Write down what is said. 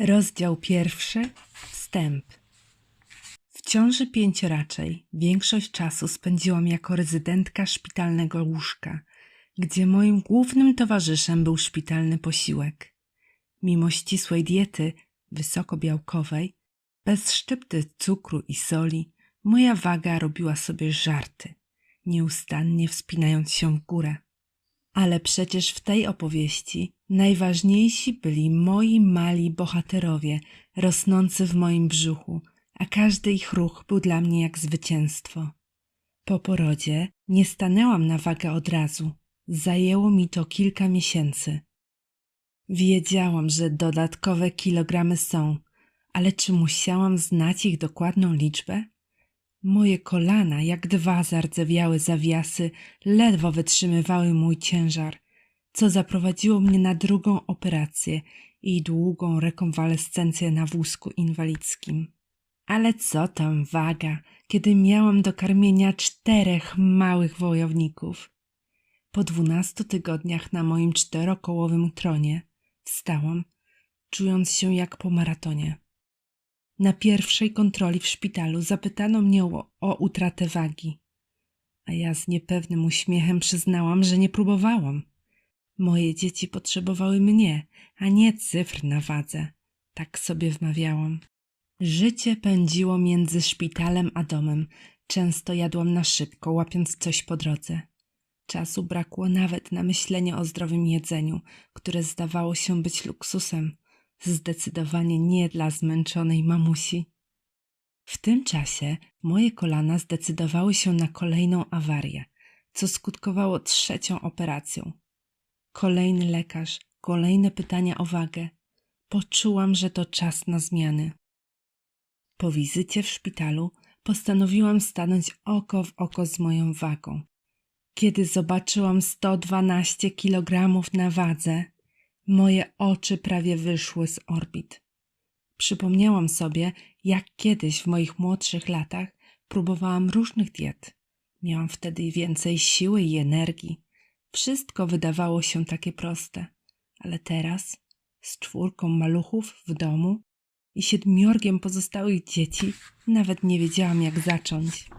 Rozdział pierwszy. Wstęp. W ciąży pięcioraczej większość czasu spędziłam jako rezydentka szpitalnego łóżka, gdzie moim głównym towarzyszem był szpitalny posiłek. Mimo ścisłej diety wysokobiałkowej, bez szczypty cukru i soli, moja waga robiła sobie żarty, nieustannie wspinając się w górę. Ale przecież w tej opowieści najważniejsi byli moi mali bohaterowie rosnący w moim brzuchu, a każdy ich ruch był dla mnie jak zwycięstwo. Po porodzie nie stanęłam na wagę od razu. Zajęło mi to kilka miesięcy. Wiedziałam, że dodatkowe kilogramy są, ale czy musiałam znać ich dokładną liczbę? Moje kolana, jak dwa zardzewiałe zawiasy, ledwo wytrzymywały mój ciężar, co zaprowadziło mnie na drugą operację i długą rekonwalescencję na wózku inwalidzkim. Ale co tam waga, kiedy miałam do karmienia czterech małych wojowników. Po dwunastu tygodniach na moim czterokołowym tronie wstałam, czując się jak po maratonie. Na pierwszej kontroli w szpitalu zapytano mnie o, o utratę wagi, a ja z niepewnym uśmiechem przyznałam, że nie próbowałam. Moje dzieci potrzebowały mnie, a nie cyfr na wadze. Tak sobie wmawiałam. Życie pędziło między szpitalem a domem. Często jadłam na szybko, łapiąc coś po drodze. Czasu brakło nawet na myślenie o zdrowym jedzeniu, które zdawało się być luksusem. Zdecydowanie nie dla zmęczonej mamusi. W tym czasie moje kolana zdecydowały się na kolejną awarię, co skutkowało trzecią operacją. Kolejny lekarz, kolejne pytania o wagę. Poczułam, że to czas na zmiany. Po wizycie w szpitalu postanowiłam stanąć oko w oko z moją wagą. Kiedy zobaczyłam 112 kg na wadze, moje oczy prawie wyszły z orbit. Przypomniałam sobie, jak kiedyś w moich młodszych latach próbowałam różnych diet. Miałam wtedy więcej siły i energii. Wszystko wydawało się takie proste, ale teraz, z czwórką maluchów w domu i siedmiorgiem pozostałych dzieci, nawet nie wiedziałam, jak zacząć.